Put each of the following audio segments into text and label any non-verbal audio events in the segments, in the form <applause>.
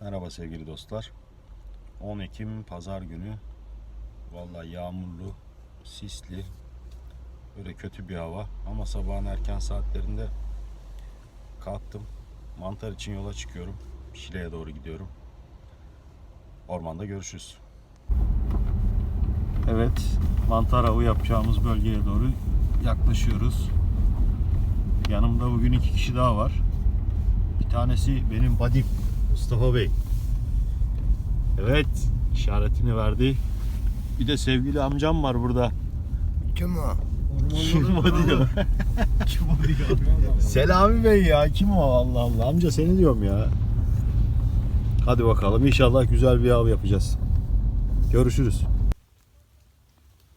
Merhaba sevgili dostlar. 10 Ekim Pazar günü. Vallahi yağmurlu, sisli, böyle kötü bir hava. Ama sabahın erken saatlerinde kalktım. Mantar için yola çıkıyorum. Şile'ye doğru gidiyorum. Ormanda görüşürüz. Evet, mantar avı yapacağımız bölgeye doğru yaklaşıyoruz. Yanımda bugün iki kişi daha var. Bir tanesi benim buddy Mustafa Bey. Evet, işaretini verdi. Bir de sevgili amcam var burada. Kim o? Kim o diyor. <laughs> Kim o diyor. Selami Bey ya, kim o Allah Allah. Amca seni diyorum ya. Hadi bakalım inşallah güzel bir av yapacağız. Görüşürüz.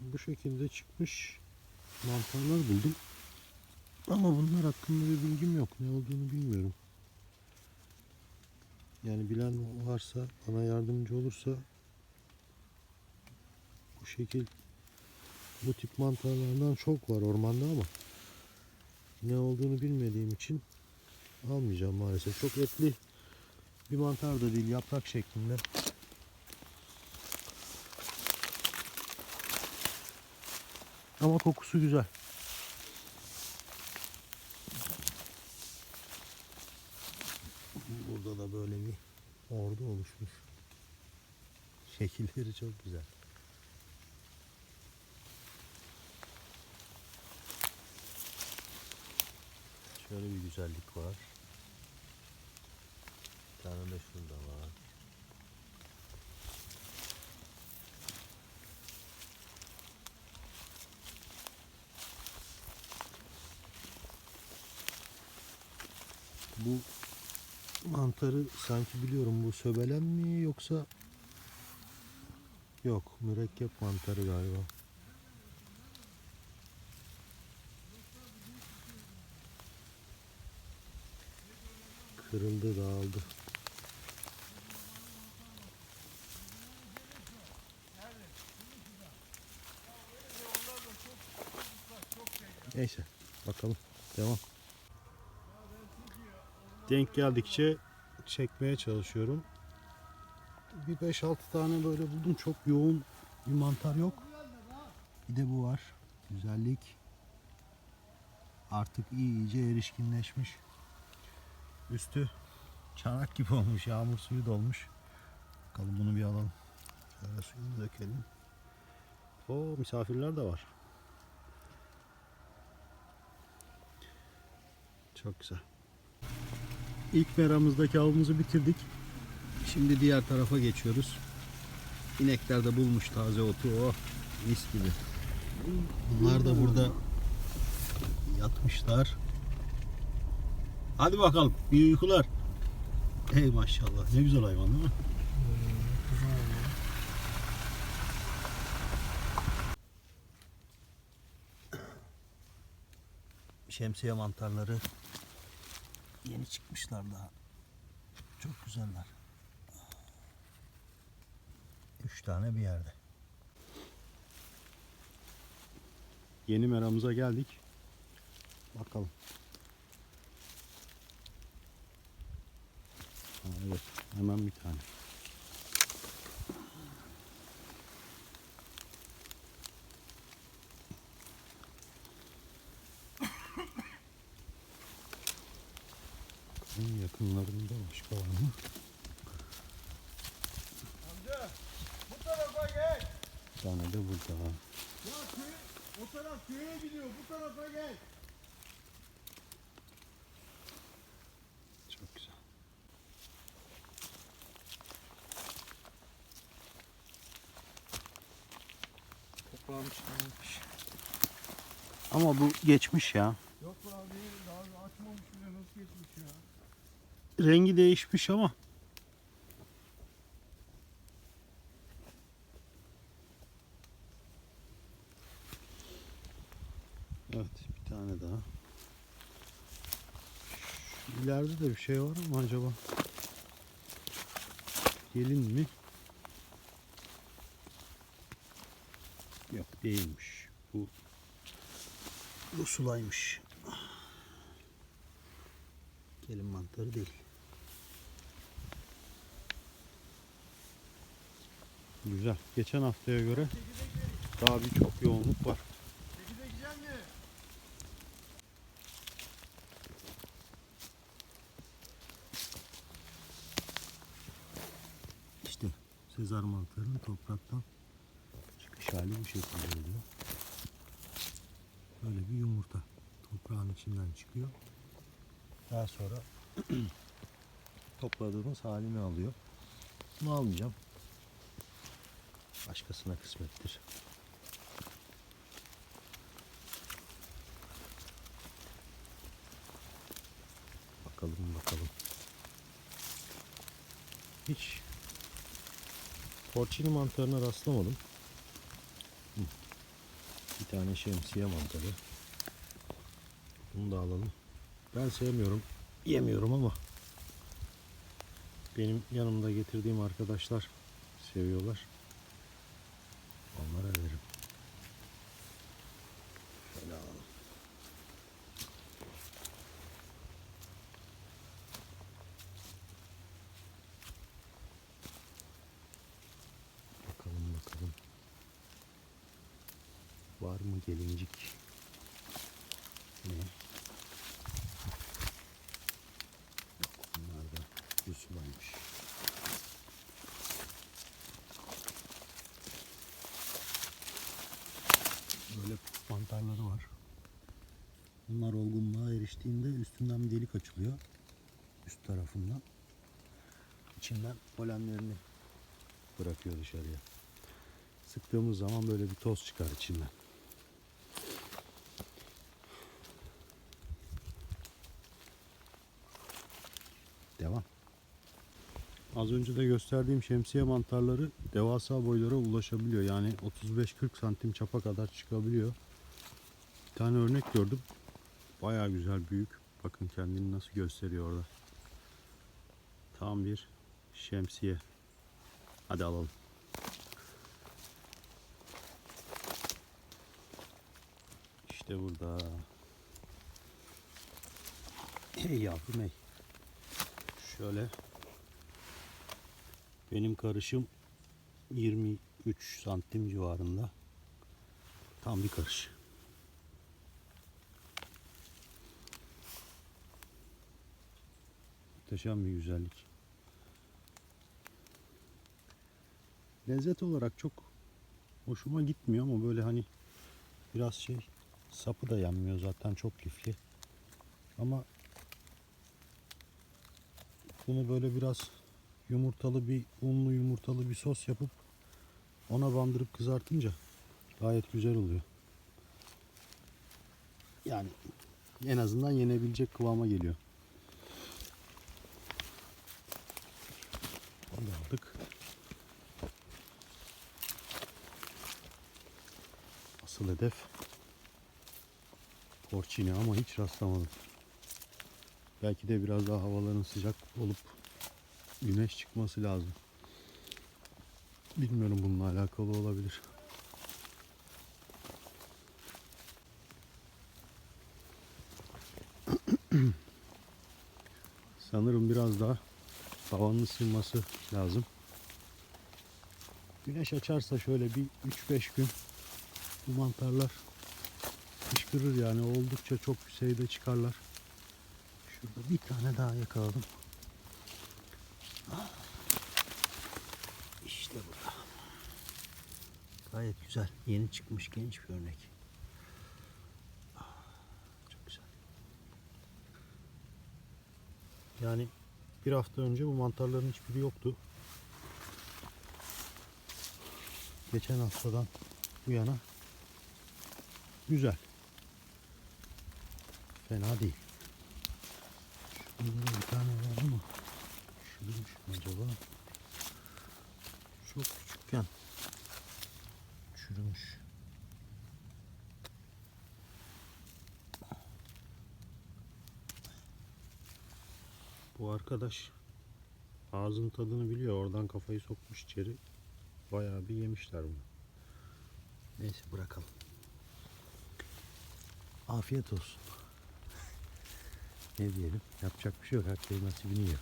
Bu şekilde çıkmış mantarlar buldum. Ama bunlar hakkında bir bilgim yok. Ne olduğunu bilmiyorum. Yani bilen varsa bana yardımcı olursa bu şekil bu tip mantarlardan çok var ormanda ama ne olduğunu bilmediğim için almayacağım maalesef. Çok etli bir mantar da değil yaprak şeklinde. Ama kokusu güzel. Burada da böyle bir ordu oluşmuş. Şekilleri çok güzel. Şöyle bir güzellik var. Bir tane de şurada var. Bu mantarı sanki biliyorum bu söbelen mi yoksa yok mürekkep mantarı galiba. Kırıldı dağıldı. Neyse bakalım devam. Denk geldikçe çekmeye çalışıyorum. Bir 5-6 tane böyle buldum. Çok yoğun bir mantar yok. Bir de bu var. Güzellik. Artık iyice erişkinleşmiş. Üstü çanak gibi olmuş. Yağmur suyu dolmuş. Bakalım bunu bir alalım. Şöyle suyunu dökelim. O misafirler de var. Çok güzel. İlk meramızdaki avımızı bitirdik. Şimdi diğer tarafa geçiyoruz. İnekler de bulmuş taze otu. Oh mis gibi. Bunlar da burada yatmışlar. Hadi bakalım iyi uykular. Hey maşallah ne güzel hayvan değil mi? Şemsiye mantarları yeni çıkmışlar daha. Çok güzeller. Üç tane bir yerde. Yeni meramıza geldik. Bakalım. Evet. Hemen bir tane. Yakınlarında başka var mı? Amca bu tarafa gel. Bir tane de burada. Ya köy, o taraf köye gidiyor. Bu tarafa gel. Çok güzel. Toprağmış kalmış. Ama bu geçmiş ya. Yok abi daha açmamış bile nasıl geçmiş ya. Rengi değişmiş ama. Evet bir tane daha. Şu de bir şey var mı acaba? Gelin mi? Yok değilmiş. Bu Rusulaymış. Gelin mantarı değil. Güzel. Geçen haftaya göre daha birçok yoğunluk var. Sekize gidecek mi? İşte Sezar mantarının topraktan çıkış hali bu şekilde oluyor. Böyle bir yumurta toprağın içinden çıkıyor. Daha sonra <clears throat> topladığımız halini alıyor. Bunu almayacağım. Başkasına kısmettir. Bakalım bakalım. Hiç Porcini mantarına rastlamadım. Bir tane şemsiye mantarı. Bunu da alalım. Ben sevmiyorum, yemiyorum ama benim yanımda getirdiğim arkadaşlar seviyorlar. Onlara veririm. Şöyle alalım. Bakalım bakalım. Var mı gelincik? Ne? Bunlar da Yusuf'aymış. Böyle mantarları var. Bunlar olgunluğa eriştiğinde üstünden bir delik açılıyor. Üst tarafından. İçinden polenlerini bırakıyor dışarıya. Sıktığımız zaman böyle bir toz çıkar içinden. Devam. Az önce de gösterdiğim şemsiye mantarları devasa boylara ulaşabiliyor. Yani 35-40 santim çapa kadar çıkabiliyor. Bir tane örnek gördüm. Baya güzel büyük. Bakın kendini nasıl gösteriyor orada. Tam bir şemsiye. Hadi alalım. İşte burada. Hey yavrum hey. Şöyle. Benim karışım 23 santim civarında. Tam bir karış. Muhteşem bir güzellik. Lezzet olarak çok hoşuma gitmiyor ama böyle hani biraz şey sapı da yenmiyor zaten çok lifli. Ama bunu böyle biraz yumurtalı bir unlu yumurtalı bir sos yapıp ona bandırıp kızartınca gayet güzel oluyor. Yani en azından yenebilecek kıvama geliyor. Onu aldık. Asıl hedef porcini ama hiç rastlamadım. Belki de biraz daha havaların sıcak olup güneş çıkması lazım. Bilmiyorum bununla alakalı olabilir. <clears throat> Sanırım biraz daha havanın ısınması lazım. Güneş açarsa şöyle bir 3-5 gün bu mantarlar fışkırır yani oldukça çok sayıda çıkarlar. Şurada bir tane daha yakaladım. İşte burada. Gayet güzel. Yeni çıkmış genç bir örnek. Çok güzel. Yani bir hafta önce bu mantarların hiçbiri yoktu. Geçen haftadan bu yana güzel. Fena değil. Şurada bir tane var ama çürümüş mü acaba? Çok küçükken çürümüş. Bu arkadaş ağzın tadını biliyor. Oradan kafayı sokmuş içeri. Bayağı bir yemişler bunu. Neyse bırakalım. Afiyet olsun. <laughs> ne diyelim? Yapacak bir şey yok. Herkes nasibini yiyor.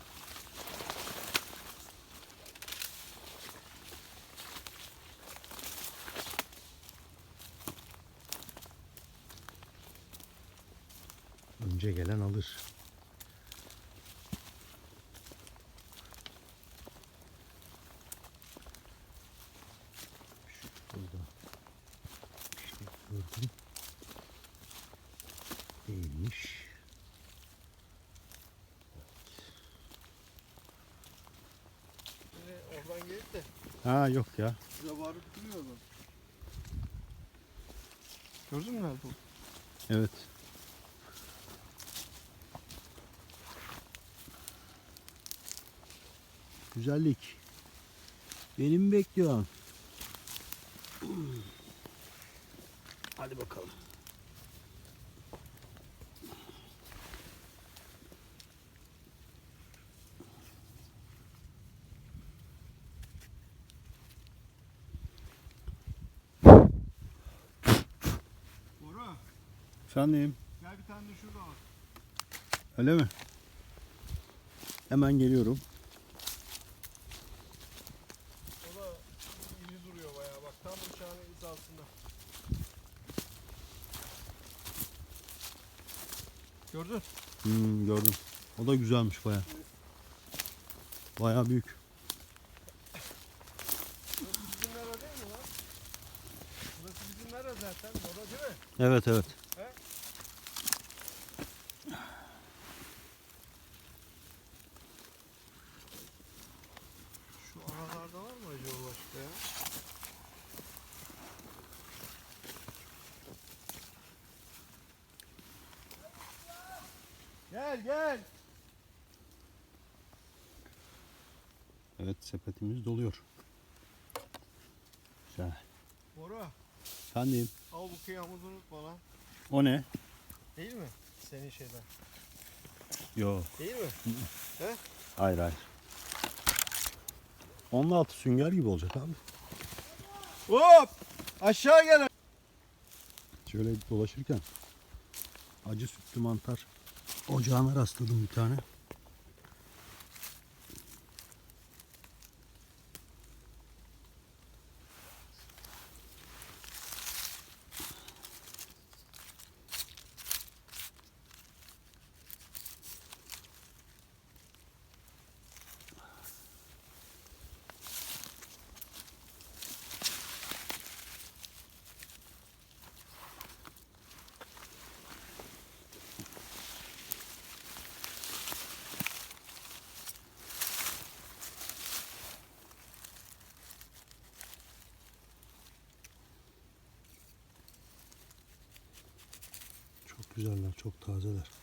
Önce gelen alır. Şurada. İşte gördüm. Değilmiş. Oradan gelip de Ha yok ya. bize bağırıp duruyordu. Gördün mü nerede o? Evet. Güzellik. Beni mi bekliyorsun? Hadi bakalım. Bora Efendim. gel bir tane de şurada al. Öyle mi? Hemen geliyorum. O da iyi duruyor bayağı bak tam uçağın hizasında. Gördün? Hmm, gördüm. O da güzelmiş baya. Baya büyük. Burası bizim nere zaten Bora değil mi? Evet evet. Şu aralarda var mı acaba başka ya? Gel gel. Evet sepetimiz doluyor. Güzel. Bora Efendim. al bu kıyamızı unutma lan. O ne? Değil mi? Senin şeyden. Yok. Değil mi? Hayır hayır. Onun altı sünger gibi olacak abi. Hop! Aşağı gel. Şöyle dolaşırken acı sütlü mantar ocağına rastladım bir tane. Çok güzeller, çok tazeler.